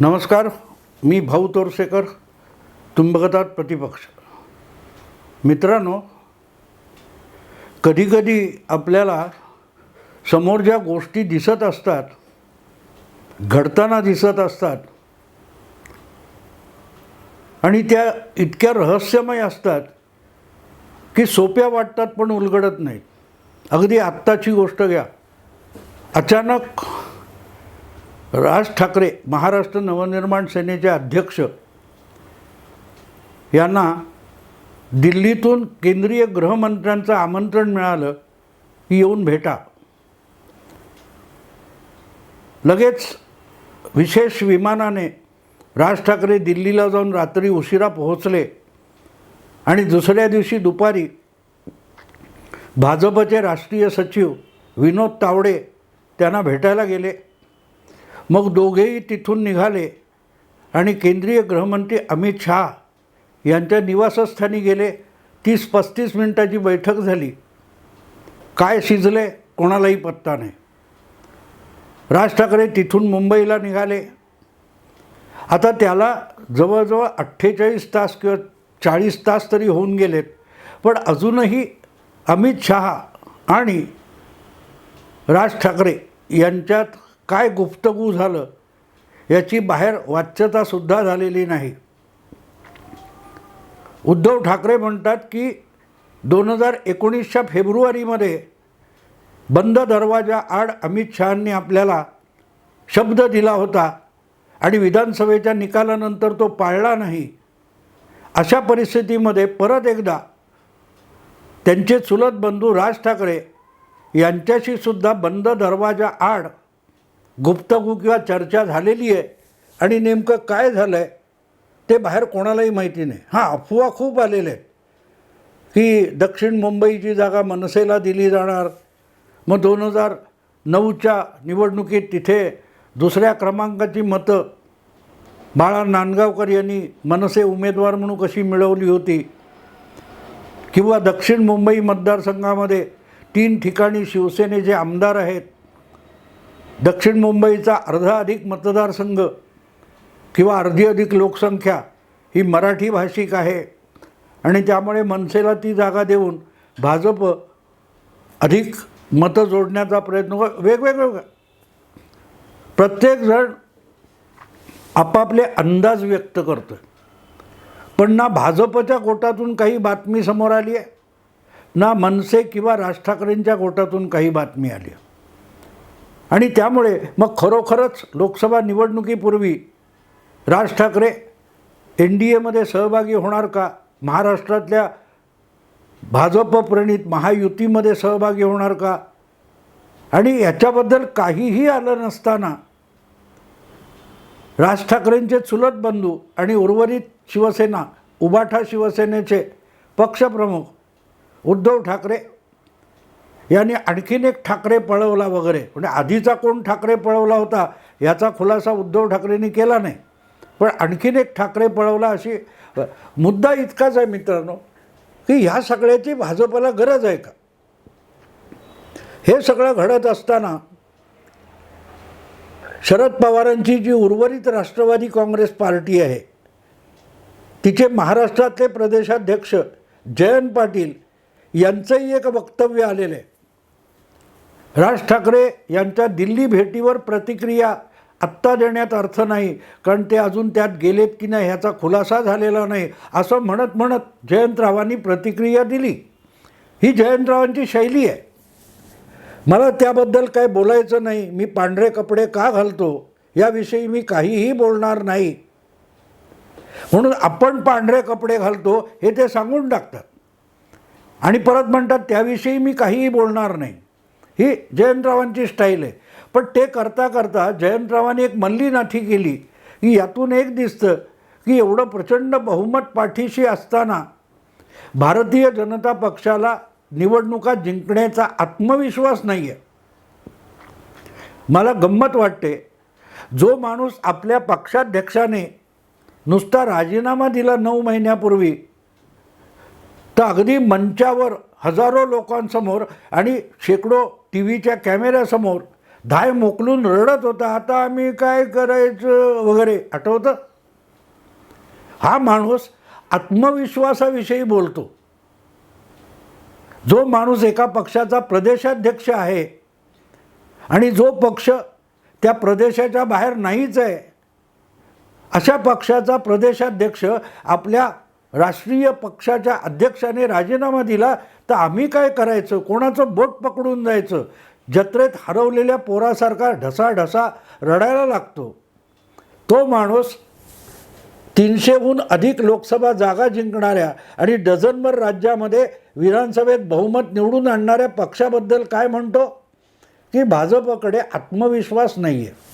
नमस्कार मी भाऊ तोरसेकर तुंबगतात प्रतिपक्ष. मित्रांनो कधीकधी आपल्याला समोर ज्या गोष्टी दिसत असतात घडताना दिसत असतात आणि त्या इतक्या रहस्यमय असतात की सोप्या वाटतात पण उलगडत नाहीत. अगदी आत्ताची गोष्ट घ्या. अचानक राज ठाकरे महाराष्ट्र नवनिर्माण सेनेचे अध्यक्ष यांना दिल्लीतून केंद्रीय गृहमंत्र्यांचं आमंत्रण मिळालं की येऊन भेटा. लगेच विशेष विमानाने राज ठाकरे दिल्लीला जाऊन रात्री उशिरा पोहोचले आणि दुसऱ्या दिवशी दुपारी भाजपचे राष्ट्रीय सचिव विनोद तावडे त्यांना भेटायला गेले. मग दोघेही तिथून निघाले. आणि केंद्रीय गृहमंत्री अमित शहा यांच्या निवासस्थानी गेले. तीस पस्तीस मिनिटाची बैठक झाली. काय शिजले कोणालाही पत्ता नाही. राज ठाकरे तिथून मुंबईला निघाले. आता त्याला जवळजवळ अठ्ठेचाळीस तास किंवा चाळीस तास तरी होऊन गेलेत. पण अजूनही अमित शहा आणि राज ठाकरे यांच्यात काय गुप्तगू झालं याची बाहेर वाच्यतासुद्धा झालेली नाही. उद्धव ठाकरे म्हणतात की दोन हजार एकोणीसच्या फेब्रुवारीमध्ये बंद दरवाजा आड अमित शहांनी आपल्याला शब्द दिला होता आणि विधानसभेच्या निकालानंतर तो पाळला नाही. अशा परिस्थितीमध्ये परत एकदा त्यांचे चुलत बंधू राज ठाकरे यांच्याशी सुद्धा बंद दरवाजा आड गुप्तगू किंवा चर्चा झालेली आहे आणि नेमकं काय झालं आहे ते बाहेर कोणालाही माहिती नाही. हां अफवा खूप आलेल्या आहेत की दक्षिण मुंबईची जागा मनसेला दिली जाणार. मग दोन हजार नऊच्या निवडणुकीत तिथे दुसऱ्या क्रमांकाची मतं. बाळा नांदगावकर यांनी मनसे उमेदवार म्हणून कशी मिळवली होती? किंवा दक्षिण मुंबई मतदारसंघामध्ये तीन ठिकाणी शिवसेनेचे आमदार आहेत. दक्षिण मुंबईचा अर्धा अधिक मतदारसंघ किंवा अर्धी अधिक लोकसंख्या ही मराठी भाषिक आहे. आणि त्यामुळे मनसेला ती जागा देऊन भाजप अधिक मतं जोडण्याचा प्रयत्न वेगवेगळं प्रत्येकजण आपापले अंदाज व्यक्त करतो पण ना भाजपच्या गोटातून काही बातमी समोर आली आहे ना मनसे किंवा राज ठाकरेंच्या गोटातून काही बातमी आली आहे. आणि त्यामुळे मग खरोखरच लोकसभा निवडणुकीपूर्वी राज ठाकरे एन डी एमध्ये सहभागी होणार का? महाराष्ट्रातल्या भाजप प्रणित महायुतीमध्ये सहभागी होणार का? आणि याच्याबद्दल काहीही आलं नसताना राज ठाकरेंचे चुलत बंधू आणि उर्वरित शिवसेना उबाठा शिवसेनेचे पक्षप्रमुख उद्धव ठाकरे यांनी आणखीन एक ठाकरे पळवला वगैरे. म्हणजे आधीचा कोण ठाकरे पळवला होता याचा खुलासा उद्धव ठाकरेंनी केला नाही. पण आणखीन एक ठाकरे पळवला अशी मुद्दा इतकाच आहे मित्रांनो की ह्या सगळ्याची भाजपला गरज आहे का? हे सगळं घडत असताना शरद पवारांची जी उर्वरित राष्ट्रवादी काँग्रेस पार्टी आहे तिचे महाराष्ट्रातले प्रदेशाध्यक्ष जयंत पाटील यांचंही एक वक्तव्य आलेलं आहे. राज ठाकरे यांच्या दिल्ली भेटीवर प्रतिक्रिया आत्ता देण्यात अर्थ नाही कारण ते अजून त्यात गेलेत की नाही ह्याचा खुलासा झालेला नाही असं म्हणत म्हणत जयंतरावांनी प्रतिक्रिया दिली. ही जयंतरावांची शैली आहे. मला त्याबद्दल काय बोलायचं नाही मी पांढरे कपडे का घालतो याविषयी मी काहीही बोलणार नाही. म्हणून आपण पांढरे कपडे घालतो हे ते सांगून टाकतात. आणि परत म्हणतात त्याविषयी मी काहीही बोलणार नाही. ही जयंतरावांची स्टाईल आहे. पण ते करता करता जयंतरावांनी एक मल्ली नाठी केली की यातून एक दिसतं की एवढं प्रचंड बहुमत पाठीशी असताना भारतीय जनता पक्षाला निवडणुका जिंकण्याचा आत्मविश्वास नाही आहे मला गंमत वाटते जो माणूस आपल्या पक्षाध्यक्षाने नुसता राजीनामा दिला नऊ महिन्यापूर्वी तर अगदी मंचावर हजारो लोकांसमोर आणि शेकडो टी व्हीच्या कॅमेऱ्यासमोर धाय मोकलून रडत होता आता आम्ही काय करायचं? वगैरे. आठवतं? हा माणूस आत्मविश्वासाविषयी बोलतो. जो माणूस एका पक्षाचा प्रदेशाध्यक्ष आहे आणि जो पक्ष त्या प्रदेशाच्या बाहेर नाहीच आहे अशा पक्षाचा प्रदेशाध्यक्ष आपल्या राष्ट्रीय पक्षाच्या अध्यक्षाने राजीनामा दिला तर आम्ही काय करायचं? कोणाचं बोट पकडून जायचं? जत्रेत हरवलेल्या पोरासारखा ढसाढसा रडायला लागतो. तो माणूस तीनशेहून अधिक लोकसभा जागा जिंकणाऱ्या आणि डझनभर राज्यामध्ये विधानसभेत बहुमत निवडून आणणाऱ्या पक्षाबद्दल काय म्हणतो? की भाजपकडे आत्मविश्वास नाही आहे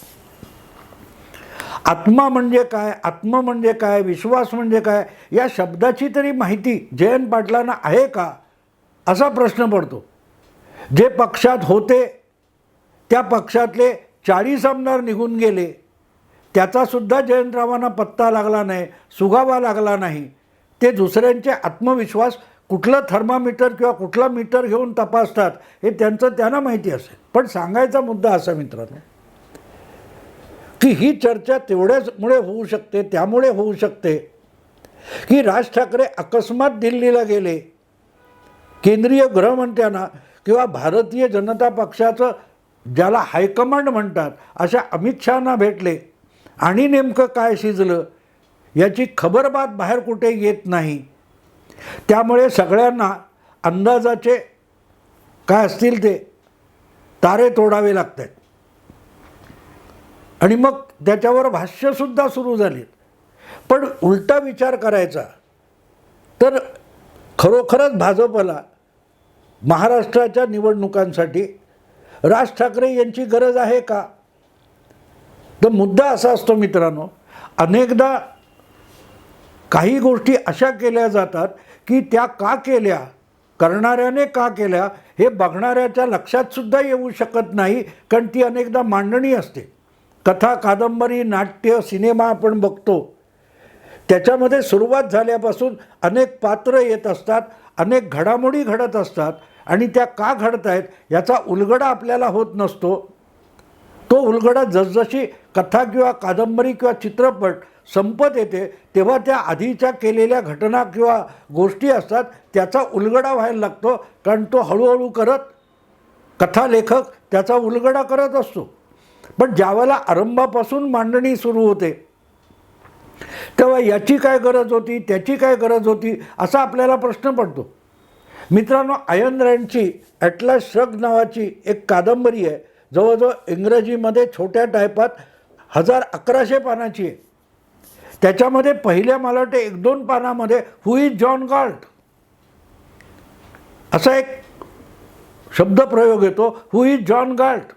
आत्मा म्हणजे काय? आत्म म्हणजे काय? विश्वास म्हणजे काय? या शब्दाची तरी माहिती जयंत पाटलांना आहे का? असा प्रश्न पडतो. जे पक्षात होते त्या पक्षातले चाळीस आमदार निघून गेले. त्याचासुद्धा जयंतरावांना पत्ता लागला नाही सुगावा लागला नाही. ते दुसऱ्यांचे आत्मविश्वास कुठलं थर्मामीटर किंवा कुठला मीटर घेऊन तपासतात हे त्यांचं त्यांना माहिती असेल. पण सांगायचा मुद्दा असा मित्रांनो की ही चर्चा तेवढ्याचमुळे होऊ शकते त्यामुळे होऊ शकते. की राज ठाकरे अकस्मात दिल्लीला गेले. केंद्रीय गृहमंत्र्यांना किंवा भारतीय जनता पक्षाचं ज्याला हायकमांड म्हणतात अशा अमित शहाना भेटले. आणि नेमकं काय शिजलं याची खबरबात बाहेर कुठे येत नाही. त्यामुळे सगळ्यांना अंदाजाचे काय असतील ते तारे तोडावे लागतात. आणि मग त्याच्यावर भाष्यसुद्धा सुरू झालीत. पण उलटा विचार करायचा तर खरोखरच भाजपला महाराष्ट्राच्या निवडणुकांसाठी राज ठाकरे यांची गरज आहे का? तर मुद्दा असा असतो मित्रांनो अनेकदा काही गोष्टी अशा केल्या जातात की त्या का केल्या करणाऱ्याने का केल्या हे बघणाऱ्याच्या लक्षातसुद्धा येऊ शकत नाही कारण ती अनेकदा मांडणी असते. कथा कादंबरी नाट्य सिनेमा आपण बघतो. त्याच्यामध्ये सुरुवात झाल्यापासून अनेक पात्र येत असतात अनेक घडामोडी घडत असतात आणि त्या का घडत आहेत याचा उलगडा आपल्याला होत नसतो. तो उलगडा जसजशी कथा किंवा कादंबरी किंवा चित्रपट संपत येते तेव्हा त्या आधीच्या केलेल्या घटना किंवा गोष्टी असतात त्याचा उलगडा व्हायला लागतो कारण तो हळूहळू करत कथालेखक त्याचा उलगडा करत असतो. पण ज्यावेळेला आरंभापासून मांडणी सुरू होते तेव्हा याची काय गरज होती त्याची काय गरज होती असा आपल्याला प्रश्न पडतो. मित्रांनो आयन रँडची ॲटलास श्रग नावाची एक कादंबरी आहे. जवळजवळ इंग्रजीमध्ये छोट्या टायपात हजार अकराशे पानाची आहे. त्याच्यामध्ये पहिल्या मला वाटते एक दोन पानामध्ये हु इज जॉन गॉल्ट असा एक शब्दप्रयोग येतो. हु इज जॉन गॉल्ट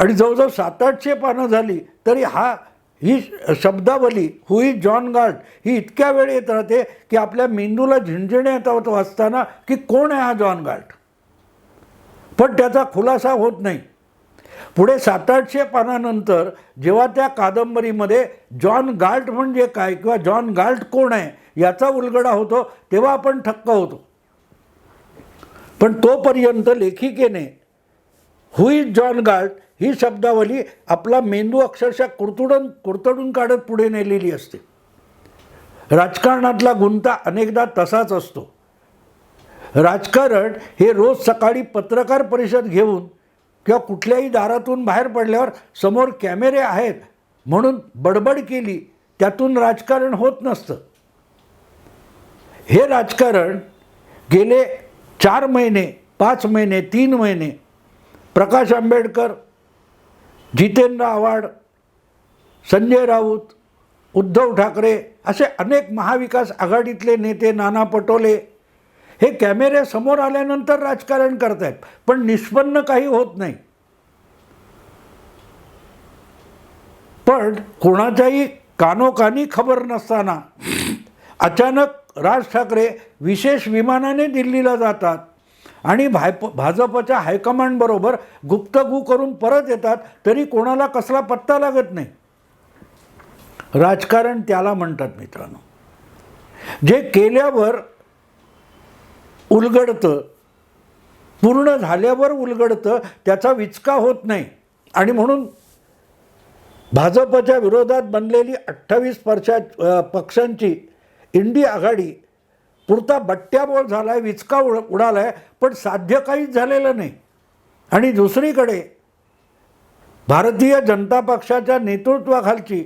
आणि जवळजवळ सात आठशे पानं झाली तरी हा ही शब्दावली हुई जॉन गार्ड ही इतक्या वेळ येत राहते की आपल्या मेंदूला झिणझिणे येतात वाचताना की कोण आहे हा जॉन गार्ड पण त्याचा खुलासा होत नाही. पुढे सात आठशे पानानंतर जेव्हा त्या कादंबरीमध्ये जॉन गाल्ट म्हणजे काय किंवा जॉन गाल्ट कोण आहे याचा उलगडा होतो तेव्हा आपण थक्क होतो. पण तोपर्यंत लेखिकेने हु इज जॉन गार्ड ही शब्दावली आपला मेंदू अक्षरशः कुरतुडून कुरतडून काढत पुढे नेलेली असते. राजकारणातला गुंता अनेकदा तसाच असतो. राजकारण हे रोज सकाळी पत्रकार परिषद घेऊन किंवा कुठल्याही दारातून बाहेर पडल्यावर समोर कॅमेरे आहेत म्हणून बडबड केली त्यातून राजकारण होत नसतं. हे राजकारण गेले चार महिने पाच महिने तीन महिने प्रकाश आंबेडकर जितेंद्र आव्हाड संजय राऊत उद्धव ठाकरे असे अनेक महाविकास आघाडीतले नेते नाना पटोले हे कॅमेरे समोर आल्यानंतर राजकारण करत आहेत पण निष्पन्न काही होत नाही. पण कोणाच्याही कानोकानी खबर नसताना अचानक राज ठाकरे विशेष विमानाने दिल्लीला जातात. आणि भायप भाजपच्या हायकमांडबरोबर गुप्तगू करून परत येतात तरी कोणाला कसला पत्ता लागत नाही. राजकारण त्याला म्हणतात मित्रांनो. जे केल्यावर उलगडतं पूर्ण झाल्यावर उलगडतं त्याचा विचका होत नाही. आणि म्हणून भाजपच्या विरोधात बनलेली अठ्ठावीस वर्षा पक्षांची इंडी आघाडी पुरता बट्ट्याबोळ झाला आहे विचका उड उडाला आहे पण साध्य काहीच झालेलं नाही. आणि दुसरीकडे भारतीय जनता पक्षाच्या नेतृत्वाखालची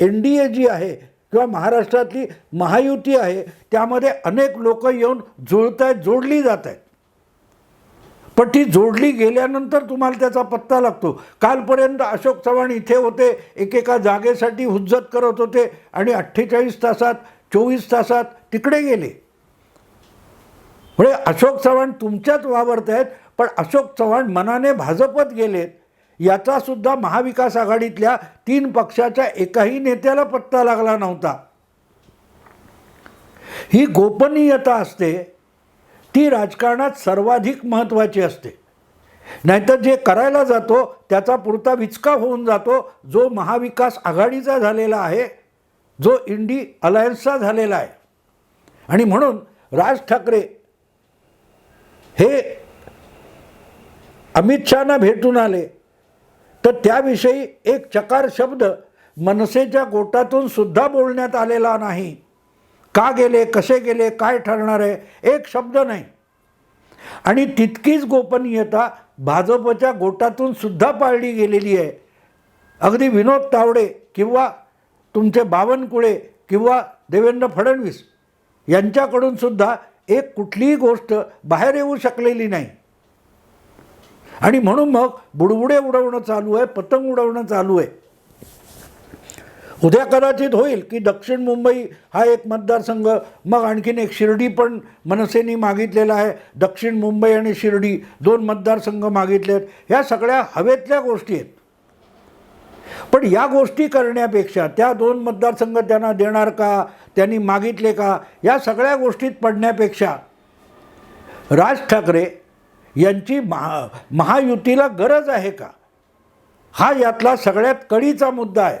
एन डी ए जी आहे किंवा महाराष्ट्रातली महायुती आहे त्यामध्ये अनेक लोक येऊन जुळत आहेत जोडली जात आहेत पण ती जोडली गेल्यानंतर तुम्हाला त्याचा पत्ता लागतो. कालपर्यंत अशोक चव्हाण इथे होते एकेका जागेसाठी हुज्जत करत होते आणि अठ्ठेचाळीस तासात चोवीस तासात तिकडे गेले. म्हणजे अशोक चव्हाण तुमच्याच वावरत आहेत पण अशोक चव्हाण मनाने भाजपत गेलेत. याचासुद्धा महाविकास आघाडीतल्या तीन पक्षाच्या एकाही नेत्याला पत्ता लागला नव्हता. ही गोपनीयता असते ती राजकारणात सर्वाधिक महत्त्वाची असते. नाहीतर जे करायला जातो त्याचा पुरता विचका होऊन जातो जो महाविकास आघाडीचा झालेला आहे जो इंडी अलायन्सचा झालेला आहे. आणि म्हणून राज ठाकरे हे अमित शहाना भेटून आले. तर त्याविषयी एक चकार शब्द मनसेच्या गोटातून सुद्धा बोलण्यात आलेला नाही. का गेले कसे गेले काय ठरणार आहे एक शब्द नाही. आणि तितकीच गोपनीयता भाजपच्या गोटातून सुद्धा पाळली गेलेली आहे. अगदी विनोद तावडे किंवा तुमचे बावनकुळे किंवा देवेंद्र फडणवीस यांच्याकडून सुद्धा एक कुठलीही गोष्ट बाहेर येऊ शकलेली नाही. आणि म्हणून मग बुडबुडे उडवणं चालू आहे पतंग उडवणं चालू आहे. उद्या कदाचित होईल की दक्षिण मुंबई हा एक मतदारसंघ मग आणखीन एक शिर्डी पण मनसेनी मागितलेला आहे. दक्षिण मुंबई आणि शिर्डी दोन मतदारसंघ मागितले आहेत ह्या सगळ्या हवेतल्या गोष्टी आहेत. पण या गोष्टी करण्यापेक्षा त्या दोन मतदारसंघ त्यांना देणार का त्यांनी मागितले का या सगळ्या गोष्टीत पडण्यापेक्षा राज ठाकरे यांची महा महायुतीला गरज आहे का? हा यातला सगळ्यात कडीचा मुद्दा आहे.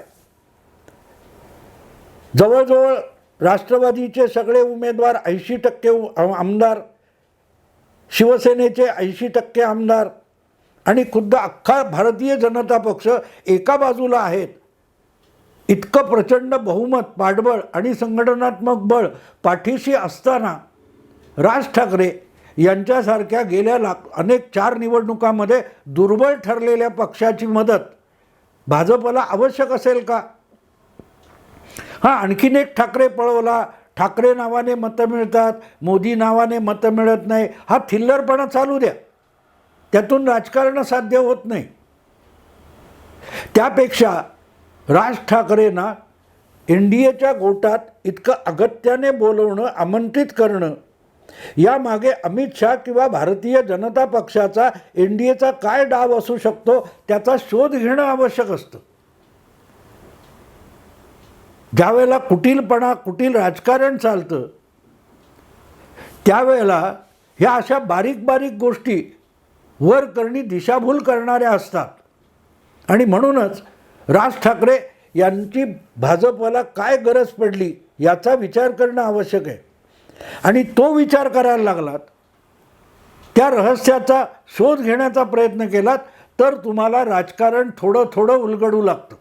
जवळजवळ राष्ट्रवादीचे सगळे उमेदवार ऐंशी टक्के आमदार शिवसेनेचे ऐंशी टक्के आमदार आणि खुद्द अख्खा भारतीय जनता पक्ष एका बाजूला आहेत. इतकं प्रचंड बहुमत पाठबळ आणि संघटनात्मक बळ पाठीशी असताना राज ठाकरे यांच्यासारख्या गेल्या लाख अनेक चार निवडणुकामध्ये दुर्बळ ठरलेल्या पक्षाची मदत भाजपला आवश्यक असेल का? हां आणखीन एक ठाकरे पळवला. ठाकरे नावाने मतं मिळतात मोदी नावाने मतं मिळत नाही. हा थिल्लरपणा चालू द्या. त्यातून राजकारण साध्य होत नाही. त्यापेक्षा राज ठाकरेंना एन डी एच्या गोटात इतकं अगत्याने बोलवणं आमंत्रित करणं यामागे अमित शहा किंवा भारतीय जनता पक्षाचा एन डी एचा काय डाव असू शकतो त्याचा शोध घेणं आवश्यक असतं. ज्यावेळेला कुटीलपणा कुटील राजकारण चालतं त्यावेळेला ह्या अशा बारीक बारीक गोष्टी वरकरणी दिशाभूल करणाऱ्या असतात. आणि म्हणूनच राज ठाकरे यांची भाजपला काय गरज पडली याचा विचार करणं आवश्यक आहे. आणि तो विचार करायला लागलात त्या रहस्याचा शोध घेण्याचा प्रयत्न केलात तर तुम्हाला राजकारण थोडं थोडं उलगडू लागतं.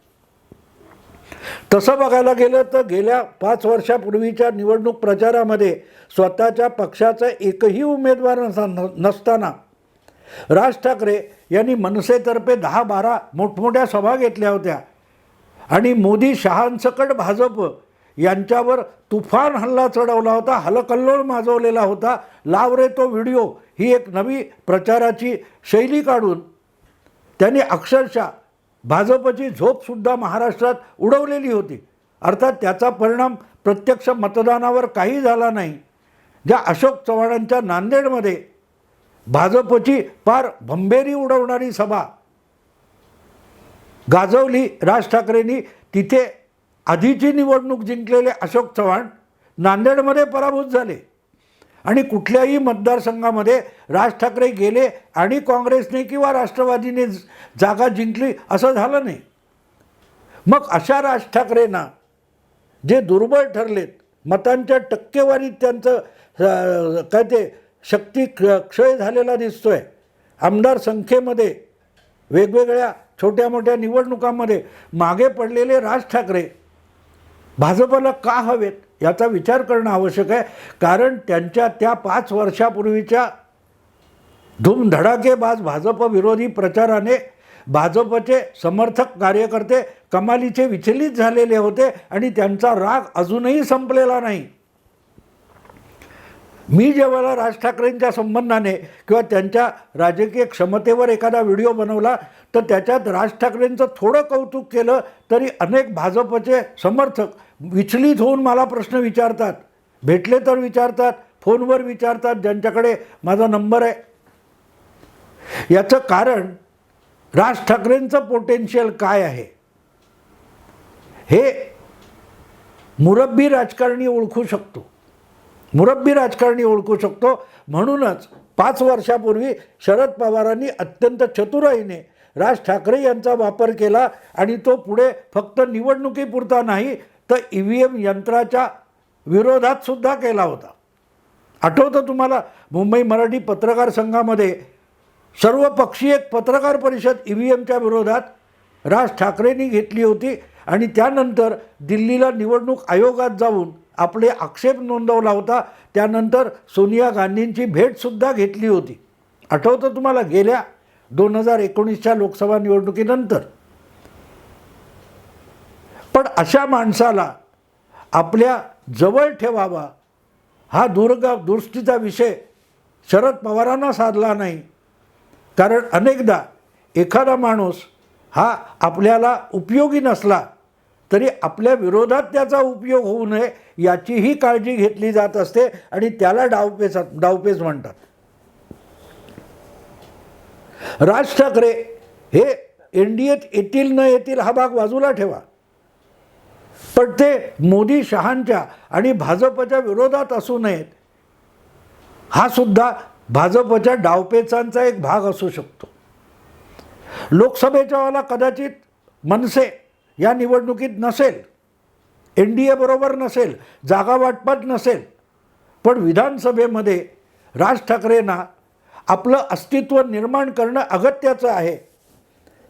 तसं बघायला गेलं तर गेल्या पाच वर्षापूर्वीच्या निवडणूक प्रचारामध्ये स्वतःच्या पक्षाचा एकही उमेदवार नसा- नसताना राज ठाकरे यांनी मनसेतर्फे दहा बारा मोठमोठ्या सभा घेतल्या होत्या. आणि मोदी शहांसकट भाजप यांच्यावर तुफान हल्ला चढवला होता हलकल्लोळ माजवलेला होता. लाव रे तो व्हिडिओ ही एक नवी प्रचाराची शैली काढून त्यांनी अक्षरशः भाजपची झोपसुद्धा महाराष्ट्रात उडवलेली होती. अर्थात त्याचा परिणाम प्रत्यक्ष मतदानावर काही झाला नाही. ज्या अशोक चव्हाणांच्या नांदेडमध्ये भाजपची पार भंबेरी उडवणारी सभा. गाजवली राज ठाकरेंनी तिथे आधीची निवडणूक जिंकलेले अशोक चव्हाण नांदेडमध्ये पराभूत झाले. आणि कुठल्याही मतदारसंघामध्ये राज ठाकरे गेले आणि काँग्रेसने किंवा राष्ट्रवादीने जागा जिंकली असं झालं नाही. मग अशा राज ठाकरेंना जे दुर्बळ ठरलेत मतांच्या टक्केवारीत त्यांचं काय ते शक्ती क्ष- क्षय झालेला दिसतोय. आमदार संख्येमध्ये वेगवेगळ्या छोट्या मोठ्या निवडणुकांमध्ये मागे पडलेले राज ठाकरे भाजपला का हवेत याचा विचार करणं आवश्यक आहे. कारण त्यांच्या त्या पाच वर्षापूर्वीच्या धूमधडाकेबाज भाजप विरोधी प्रचाराने भाजपचे समर्थक कार्यकर्ते कमालीचे विचलित झालेले होते आणि त्यांचा राग अजूनही संपलेला नाही. मी जेव्हा राज ठाकरेंच्या संबंधाने किंवा त्यांच्या राजकीय क्षमतेवर एखादा व्हिडिओ बनवला तर त्याच्यात राज ठाकरेंचं थोडं कौतुक केलं तरी अनेक भाजपचे समर्थक विचलित होऊन मला प्रश्न विचारतात. भेटले तर विचारतात फोनवर विचारतात ज्यांच्याकडे माझा नंबर आहे. याचं कारण राज ठाकरेंचं पोटेन्शियल काय आहे? हे मुरब्बी राजकारणी ओळखू शकतो. मुरब्बी राजकारणी ओळखू शकतो. म्हणूनच पाच वर्षापूर्वी शरद पवारांनी अत्यंत चतुराईने राज ठाकरे यांचा वापर केला आणि तो पुढे फक्त निवडणुकीपुरता नाही तर ई व्ही एम यंत्राच्या विरोधात सुद्धा केला होता. आठवतं तुम्हाला? मुंबई मराठी पत्रकार संघामध्ये सर्व पक्षीय एक पत्रकार परिषद ई व्ही एमच्या विरोधात राज ठाकरेंनी घेतली होती आणि त्यानंतर दिल्लीला निवडणूक आयोगात जाऊन आपले आक्षेप नोंदवला होता. त्यानंतर सोनिया गांधींची भेटसुद्धा घेतली होती. आठवतं तुम्हाला? गेल्या दोन हजार एकोणीसच्या लोकसभा निवडणुकीनंतर. पण अशा माणसाला आपल्या जवळ ठेवावा हा दुर्गा दृष्टीचा विषय शरद पवारांना साधला नाही. कारण अनेकदा एखादा माणूस हा आपल्याला उपयोगी नसला तरी आपल्या विरोधात त्याचा उपयोग होऊ नये याचीही काळजी घेतली जात असते आणि त्याला डावपेच डावपेच म्हणतात. राज ठाकरे हे एन डी एत येतील न येतील हा भाग बाजूला ठेवा. पण ते मोदी शहांच्या आणि भाजपच्या विरोधात असू नयेत. हा सुद्धा भाजपच्या डावपेचांचा एक भाग असू शकतो. लोकसभेच्या वेळेला कदाचित मनसे या निवडणुकीत नसेल. एन डी एबरोबर नसेल जागा वाटपात नसेल पण विधानसभेमध्ये राज ठाकरेंना आपलं अस्तित्व निर्माण करणं अगत्याचं आहे.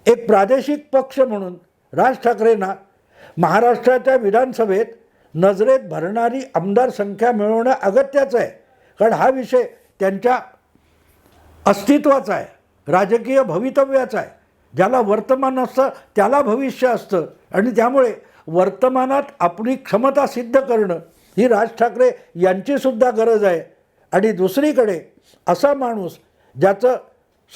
एक प्रादेशिक पक्ष म्हणून राज ठाकरेंना महाराष्ट्राच्या विधानसभेत नजरेत भरणारी आमदार संख्या मिळवणं अगत्याचं आहे. कारण हा विषय त्यांच्या अस्तित्वाचा आहे राजकीय भवितव्याचा आहे. ज्याला वर्तमान असतं त्याला भविष्य असतं. आणि त्यामुळे वर्तमानात आपली क्षमता सिद्ध करणं ही राज ठाकरे यांचीसुद्धा गरज आहे. आणि दुसरीकडे असा माणूस ज्याचं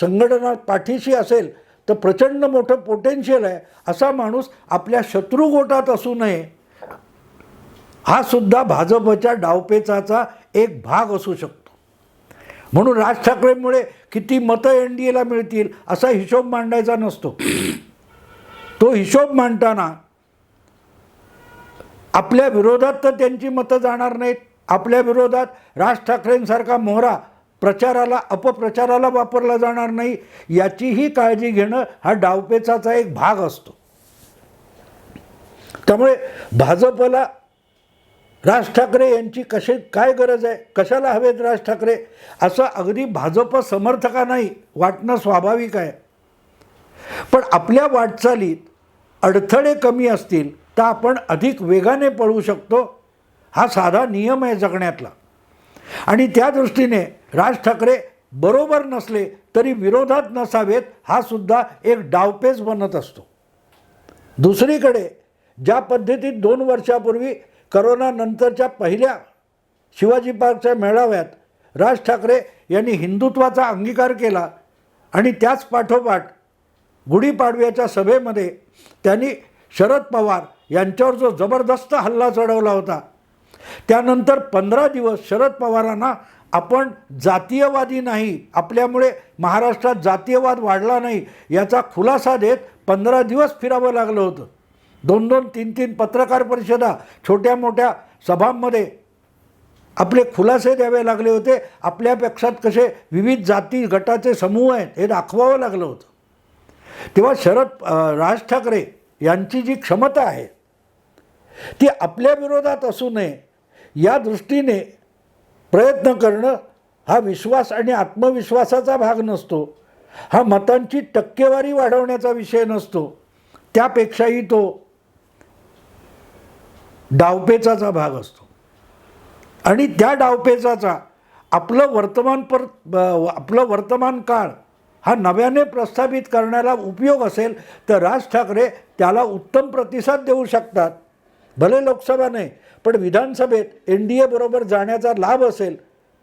संघटना पाठीशी असेल तर प्रचंड मोठं पोटेन्शियल आहे. असा माणूस आपल्या शत्रू गोटात असू नये. हा सुद्धा भाजपच्या डावपेचाचा एक भाग असू शकतो. म्हणून राज ठाकरेंमुळे किती मतं एन डी एला मिळतील असा हिशोब मांडायचा नसतो. तो हिशोब मांडताना आपल्या विरोधात तर त्यांची मतं जाणार नाहीत. आपल्या विरोधात राज ठाकरेंसारखा मोहरा प्रचाराला अपप्रचाराला वापरला जाणार नाही. याचीही काळजी घेणं हा डावपेचाचा एक भाग असतो. त्यामुळे भाजपला राज ठाकरे यांची कशी काय गरज आहे? कशाला हवेत राज ठाकरे? असं अगदी भाजप समर्थकांनाही वाटणं स्वाभाविक आहे. पण आपल्या वाटचालीत अडथळे कमी असतील तर आपण अधिक वेगाने पळू शकतो हा साधा नियम आहे जगण्यातला. आणि त्या दृष्टीने राज ठाकरे बरोबर नसले तरी विरोधात नसावेत हा सुद्धा एक डावपेच बनत असतो. दुसरीकडे ज्या पद्धतीत दोन वर्षापूर्वी करोनानंतरच्या पहिल्या शिवाजी पार्कच्या मेळाव्यात राज ठाकरे यांनी हिंदुत्वाचा अंगीकार केला आणि त्याच पाठोपाठ गुढीपाडव्याच्या सभेमध्ये त्यांनी शरद पवार यांच्यावर जो जबरदस्त हल्ला चढवला होता त्यानंतर पंधरा दिवस शरद पवारांना आपण जातीयवादी नाही आपल्यामुळे महाराष्ट्रात जातीयवाद वाढला नाही याचा खुलासा देत पंधरा दिवस फिरावं लागलं होतं. दोन दोन तीन तीन पत्रकार परिषदा छोट्या मोठ्या सभांमध्ये आपले खुलासे द्यावे लागले होते. आपल्यापेक्षा कसे विविध जाती गटाचे समूह आहेत हे दाखवावं लागलं होतं. तेव्हा शरद राज ठाकरे यांची जी क्षमता आहे ती आपल्या विरोधात असू नये या दृष्टीने प्रयत्न करणं हा विश्वास आणि आत्मविश्वासाचा भाग नसतो. हा मतांची टक्केवारी वाढवण्याचा विषय नसतो. त्यापेक्षाही तो डावपेचाचा भाग असतो. आणि त्या डावपेचाचा आपलं वर्तमानपर पर आपलं वर्तमान काळ हा नव्याने प्रस्थापित करण्याला उपयोग असेल तर राज ठाकरे त्याला उत्तम प्रतिसाद देऊ शकतात. भले लोकसभा नाही पण विधानसभेत एन डी एबरोबर जाण्याचा लाभ असेल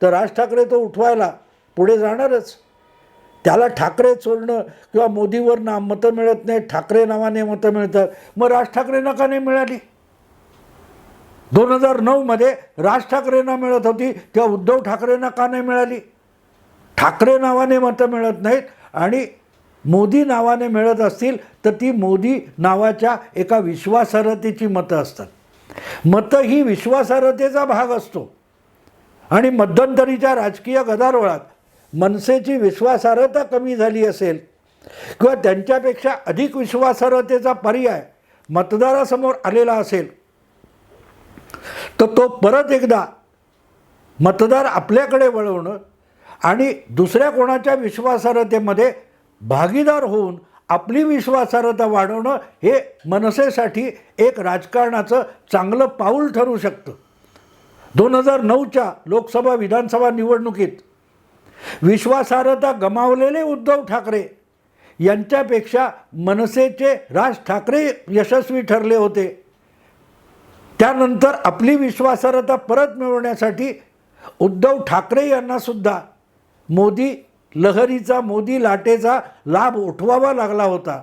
तर राज ठाकरे तो उठवायला पुढे जाणारच. त्याला ठाकरे सोडणं किंवा मोदीवर ना मतं मिळत नाही ठाकरे नावाने मतं मिळतात. मग राज ठाकरेंना का नाही मिळाली. दोन हजार नऊमध्ये राज ठाकरेंना मिळत होती तेव्हा उद्धव ठाकरेंना का नाही मिळाली? ठाकरे नावाने मतं मिळत नाहीत आणि मोदी नावाने मिळत असतील तर ती मोदी नावाच्या एका विश्वासार्हतेची मतं असतात. मतं ही विश्वासार्हतेचा भाग असतो. आणि मध्यंतरीच्या राजकीय गदारोळात मनसेची विश्वासार्हता कमी झाली असेल किंवा त्यांच्यापेक्षा अधिक विश्वासार्हतेचा पर्याय मतदारासमोर आलेला असेल तर तो परत एकदा मतदार आपल्याकडे वळवणं आणि दुसऱ्या कोणाच्या विश्वासार्हतेमध्ये भागीदार होऊन आपली विश्वासार्हता वाढवणं हे मनसेसाठी एक राजकारणाचं चांगलं पाऊल ठरू शकतं. दोन हजार नऊच्या लोकसभा विधानसभा निवडणुकीत विश्वासार्हता गमावलेले उद्धव ठाकरे यांच्यापेक्षा मनसेचे राज ठाकरे यशस्वी ठरले होते. त्यानंतर आपली विश्वासार्हता परत मिळवण्यासाठी उद्धव ठाकरे यांनासुद्धा मोदी लहरीचा मोदी लाटेचा लाभ उठवावा लागला होता.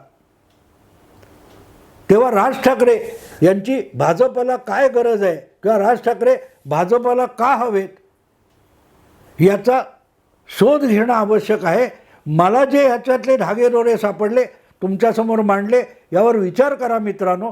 तेव्हा राज ठाकरे यांची भाजपला काय गरज आहे? किंवा राज ठाकरे भाजपला का हवेत? याचा शोध घेणं आवश्यक आहे. मला जे ह्याच्यातले धागेदोरे सापडले तुमच्यासमोर मांडले यावर विचार करा मित्रांनो.